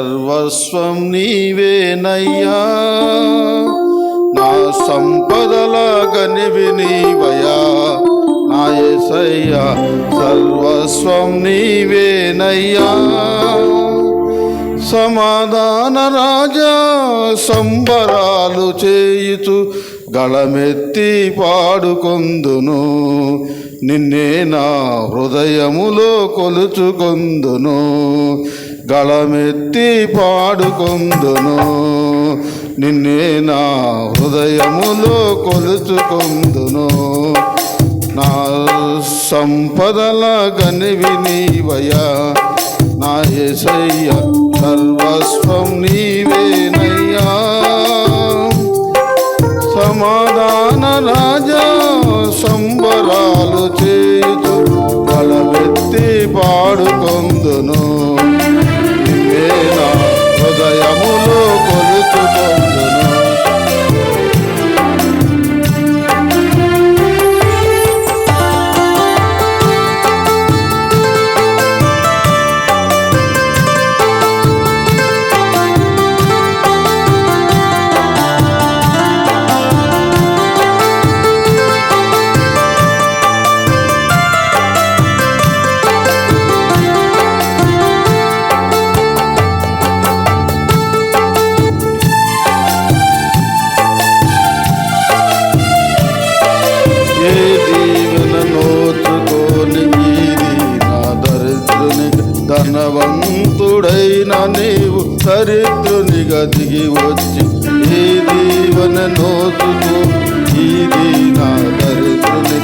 సర్వస్వం నీవేనయ్యా. నా సంపదల గనివి నీవయా నా యేసయ్యా సర్వస్వం నీవేనయ్యా. సమాధాన రాజా సంబరాలు చేయుచు గళమెత్తి పాడుకొందును. నిన్నే నా హృదయములో కొలుచుకొందును. గళమెత్తి పాడుకొందును. నిన్నే నా హృదయములో కొలుచుకొందును. నా సంపదల గనివి నీవయా నా ఏసయ్య సర్వస్వం నీవేనయ్యా. సమాధాన రాజా దరిద్రునిగా దిగి వచ్చి ఈ దీవన నోచుకో ఈ నా దరిద్రుని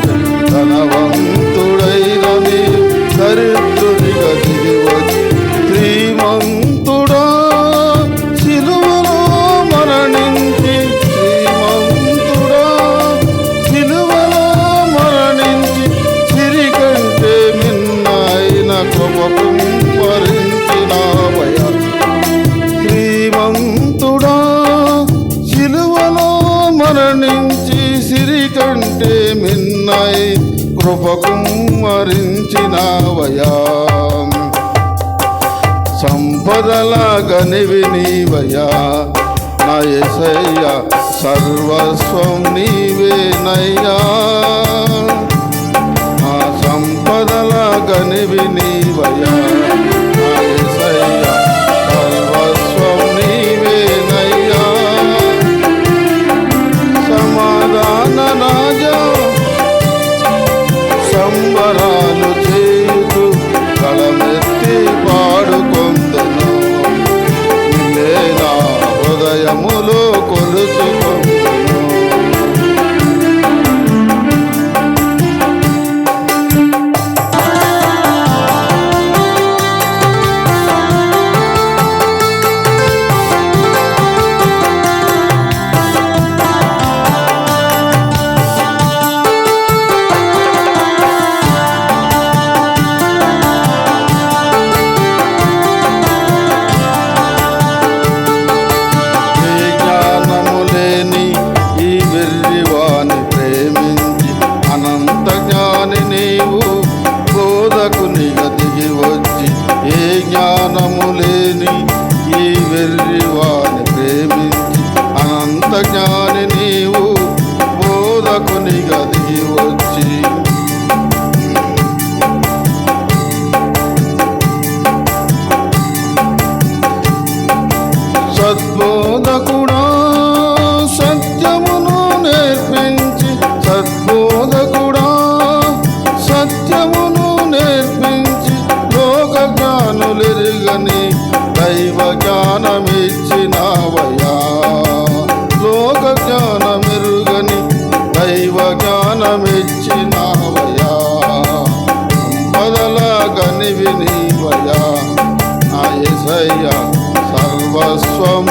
ధనవంతుడైన నీవు దరిద్రునిగా దిగి వచ్చి శ్రీమంతుడా మిన్నాయి కృపకు మరించినావయా సంపదల గనివి నీవయా నా ఎసయ్య సర్వస్వం నీవేనయ్యా. నా సంపదల గనివి సంబరాలు వెర్రివాని ప్రేమించి అనంత జ్ఞాని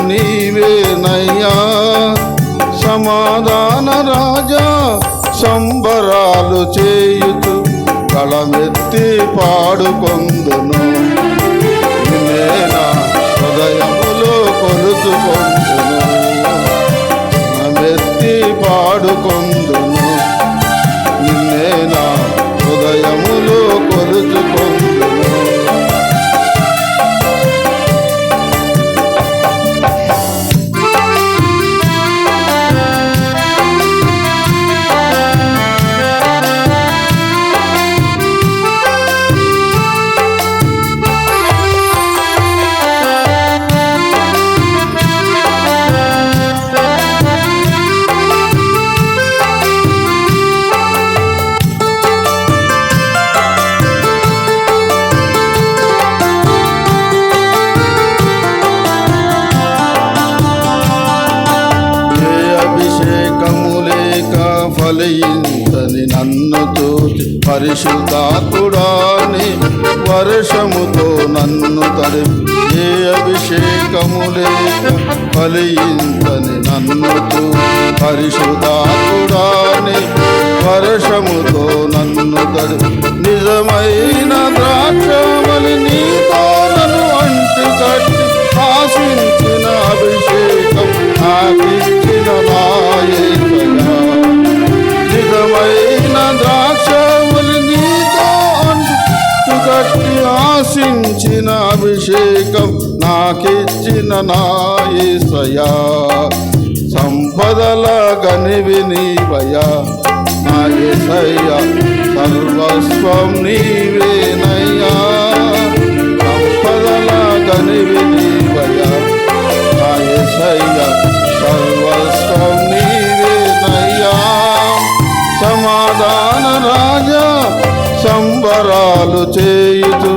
నీవేనయ్యా సమాధాన రాజా సంబరాలు చేయుచు కళమెత్తి పాడుకొందును. నిన్నే హృదయములో కొలుచుకొందును. కళమెత్తి పాడుకొందును. ఫలించని నన్ను తోచి పరిశుద్ధాత్ముడాని వర్షముతో నన్ను తడిపి ఏ అభిషేకము లేక నన్ను తోచి పరిశుద్ధాత్ముడాని వర్షముతో నన్ను తడిపి నిజమైన ద్రాక్షమలి నీతో భక్తి ఆశించిన అభిషేకం నాకిచ్చిన నాయసయా సంపదల గనివి నీవయా నాయసయ్యా సర్వస్వం నీవేనయ్యా. సంపదల గనివి నీవయా నాయసయ్యా సర్వస్వం నీవేనయ్యా. సమాధాన రాజా సంబరాలు చేయుచు